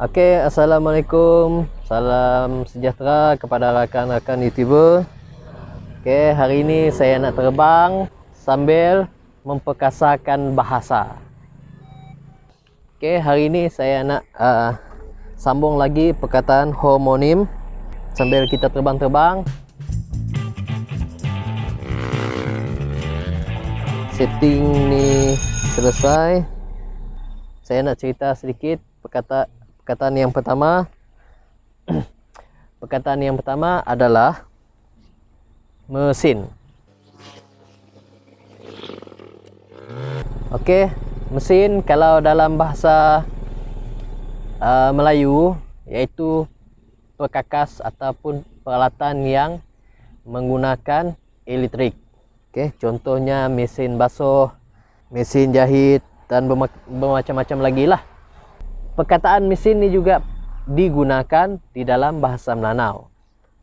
Okey, Assalamualaikum. Salam sejahtera kepada rakan-rakan YouTuber. Okey, hari ini saya nak terbang sambil memperkasakan bahasa. Okey, hari ini saya nak uh, sambung lagi perkataan homonim sambil kita terbang-terbang. Setting ni selesai. Saya nak cerita sedikit perkataan perkataan yang pertama perkataan yang pertama adalah mesin. Okey, mesin kalau dalam bahasa uh, Melayu iaitu perkakas ataupun peralatan yang menggunakan elektrik. Okey, contohnya mesin basuh, mesin jahit dan bermacam-macam lagi lah perkataan mesin ni juga digunakan di dalam bahasa Melanau.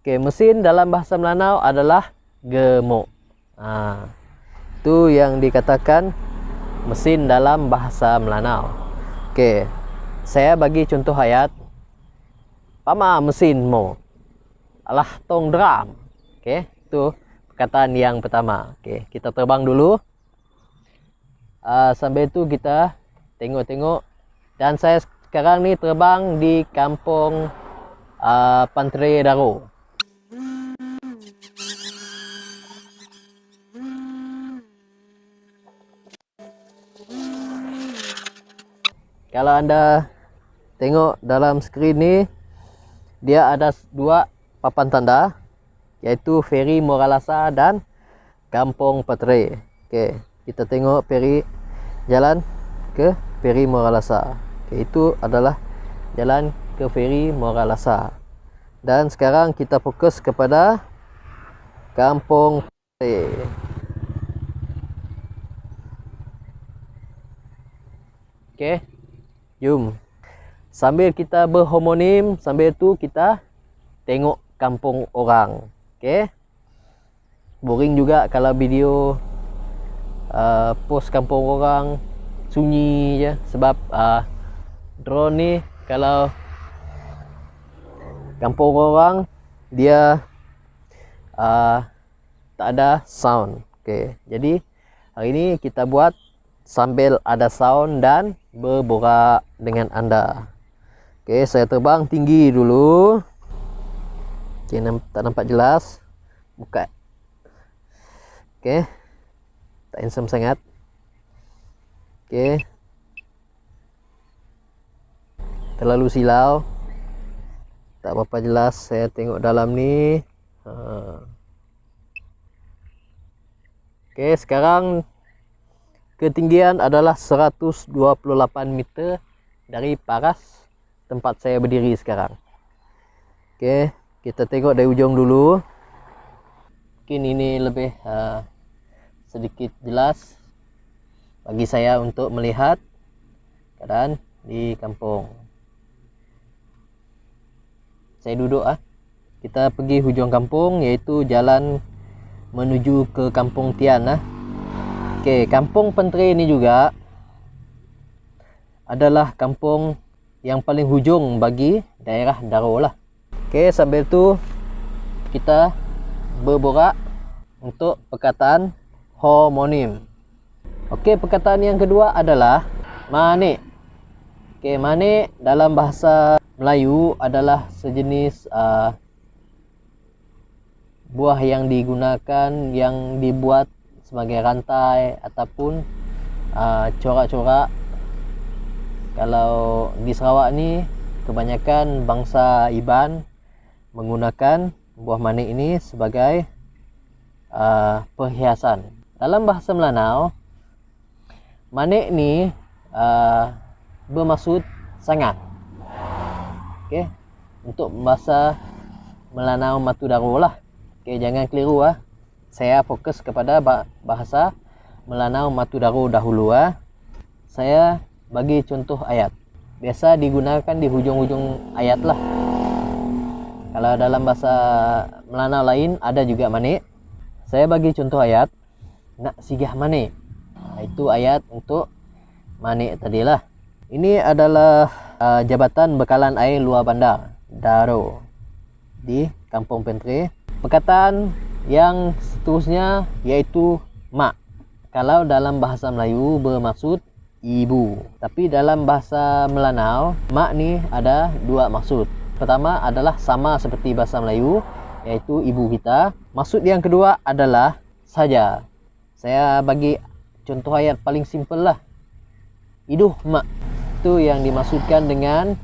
Okey, mesin dalam bahasa Melanau adalah gemuk. Ha, itu yang dikatakan mesin dalam bahasa Melanau. Okey, saya bagi contoh ayat. Pama mesin mo. Alah tong drum. Okey, itu perkataan yang pertama. Okey, kita terbang dulu. Uh, sambil itu kita tengok-tengok dan saya sekarang ni terbang di kampung uh, Pantre Daro. Kalau anda tengok dalam skrin ni dia ada dua papan tanda iaitu Feri Moralasa dan Kampung Patre. Okey, kita tengok Feri jalan ke Feri Moralasa. Okay, itu adalah jalan ke feri Moralasa. Dan sekarang kita fokus kepada Kampung Pate. Okey. Jom. Sambil kita berhomonim, sambil tu kita tengok kampung orang. Okey. Boring juga kalau video uh, post kampung orang sunyi je sebab uh, drone ni kalau kampung orang dia uh, tak ada sound. Okey. Jadi hari ni kita buat sambil ada sound dan berborak dengan anda. Okey, saya terbang tinggi dulu. Okey, namp tak nampak jelas. Buka. Okey. Tak handsome sangat. Okey terlalu silau. Tak apa-apa jelas saya tengok dalam ni. Ha. ok sekarang ketinggian adalah 128 meter dari paras tempat saya berdiri sekarang. Ok kita tengok dari ujung dulu. Mungkin ini lebih uh, sedikit jelas bagi saya untuk melihat keadaan di kampung saya duduk ah. Kita pergi hujung kampung iaitu jalan menuju ke Kampung Tian ah. Okey, Kampung Pentre ni juga adalah kampung yang paling hujung bagi daerah Daro lah. Okey, sambil tu kita berborak untuk perkataan homonim. Okey, perkataan yang kedua adalah manik. Okey, manik dalam bahasa Melayu adalah sejenis uh, buah yang digunakan yang dibuat sebagai rantai ataupun uh, corak-corak. Kalau di Sarawak ni kebanyakan bangsa Iban menggunakan buah manik ini sebagai uh, perhiasan. Dalam bahasa Melanau, manik ni uh, bermaksud sangat okey. Untuk bahasa Melanau Matu Daru lah. Okey jangan keliru ah. Saya fokus kepada bahasa Melanau Matu Daru dahulu ah. Saya bagi contoh ayat. Biasa digunakan di hujung-hujung ayat lah. Kalau dalam bahasa Melanau lain ada juga manik. Saya bagi contoh ayat nak sigah manik. Itu ayat untuk manik tadilah ini adalah uh, Jabatan Bekalan Air Luar Bandar Daro di Kampung Pentre. Perkataan yang seterusnya iaitu mak. Kalau dalam bahasa Melayu bermaksud ibu. Tapi dalam bahasa Melanau, mak ni ada dua maksud. Pertama adalah sama seperti bahasa Melayu iaitu ibu kita. Maksud yang kedua adalah saja. Saya bagi contoh ayat paling simple lah. Iduh mak. Itu yang dimaksudkan dengan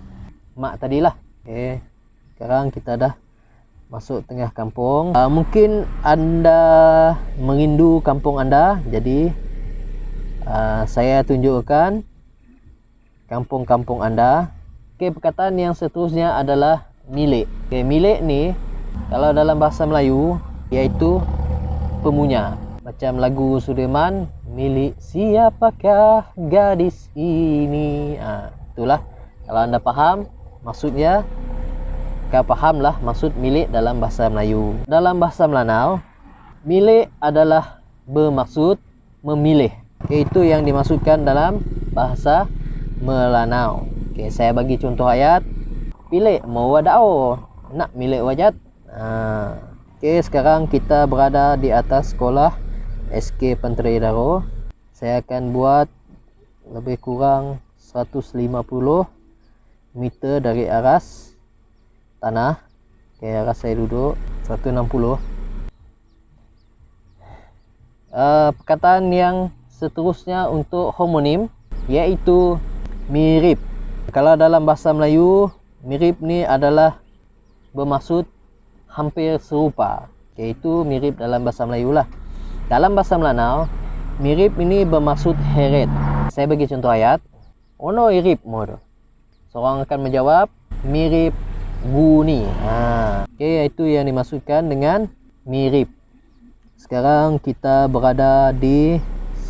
mak tadilah. Okay. Sekarang kita dah masuk tengah kampung. Uh, mungkin anda merindu kampung anda. Jadi uh, saya tunjukkan kampung-kampung anda. Okay, perkataan yang seterusnya adalah milik. Okay, milik ni kalau dalam bahasa Melayu iaitu pemunya. Macam lagu Sudirman, milik siapakah gadis ini? Ha, itulah. Kalau anda faham, maksudnya kau fahamlah maksud milik dalam bahasa Melayu. Dalam bahasa Melanau, milik adalah bermaksud memilih. Itu yang dimaksudkan dalam bahasa Melanau. Okay, saya bagi contoh ayat. Pilih mau wadao. Nak milik wajat. Ha. Okay, sekarang kita berada di atas sekolah Penteri Daro. Saya akan buat lebih kurang 150 meter dari aras tanah. Okay, aras saya duduk 160. Uh, perkataan yang seterusnya untuk homonim iaitu mirip. Kalau dalam bahasa Melayu, mirip ni adalah bermaksud hampir serupa. Okay, itu mirip dalam bahasa Melayu lah. Dalam bahasa Melanau, mirip ini bermaksud heret. Saya bagi contoh ayat. Ono irip mo Seorang akan menjawab, mirip guni. Ha. Okay, itu yang dimaksudkan dengan mirip. Sekarang kita berada di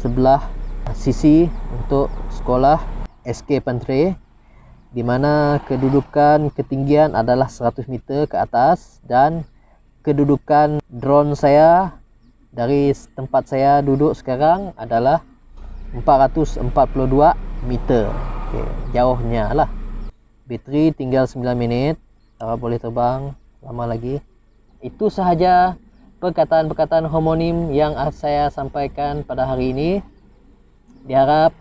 sebelah sisi untuk sekolah SK Pantre di mana kedudukan ketinggian adalah 100 meter ke atas dan kedudukan drone saya dari tempat saya duduk sekarang adalah 442 meter. Okey, jauhnya lah. Bateri tinggal 9 minit. Tak boleh terbang lama lagi. Itu sahaja perkataan-perkataan homonim yang saya sampaikan pada hari ini. Diharap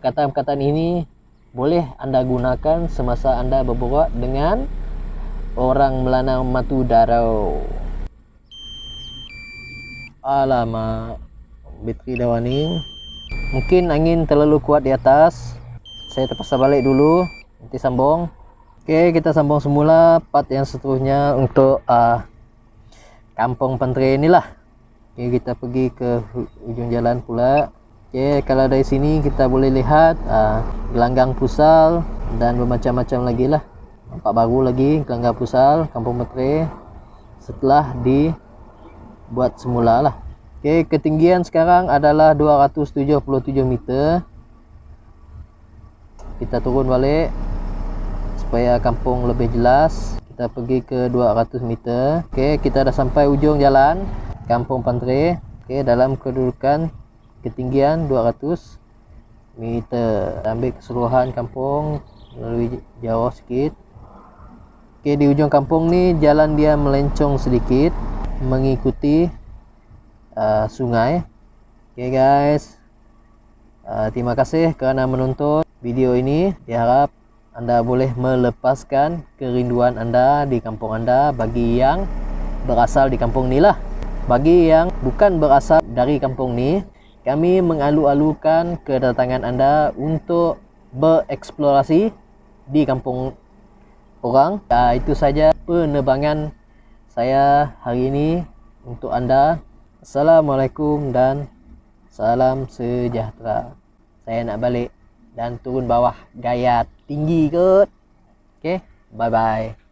perkataan-perkataan ini boleh anda gunakan semasa anda berbuat dengan orang Melanau Matu Darau. Alamak, bateri dah warning. Mungkin angin terlalu kuat di atas. Saya terpaksa balik dulu. Nanti sambung. Okey, kita sambung semula part yang seterusnya untuk uh, kampung Pentre inilah. Okey, kita pergi ke ujung jalan pula. Okay, kalau dari sini kita boleh lihat uh, gelanggang pusal dan bermacam-macam lagi lah. Nampak baru lagi gelanggang pusal Kampung Metre setelah dibuat semula lah. Okay, ketinggian sekarang adalah 277 meter. Kita turun balik supaya kampung lebih jelas. Kita pergi ke 200 meter. Okay, kita dah sampai ujung jalan Kampung Pantre. Okay, dalam kedudukan ketinggian 200 meter ambil keseluruhan kampung melalui jauh sikit ok di ujung kampung ni jalan dia melencong sedikit mengikuti uh, sungai. Ok guys. Uh, terima kasih kerana menonton video ini. Diharap anda boleh melepaskan kerinduan anda di kampung anda bagi yang berasal di kampung ni lah. Bagi yang bukan berasal dari kampung ni kami mengalu-alukan kedatangan anda untuk bereksplorasi di kampung orang. Ya, itu saja penerbangan saya hari ini untuk anda. Assalamualaikum dan salam sejahtera. Saya nak balik dan turun bawah gaya tinggi kot. Okay, bye-bye.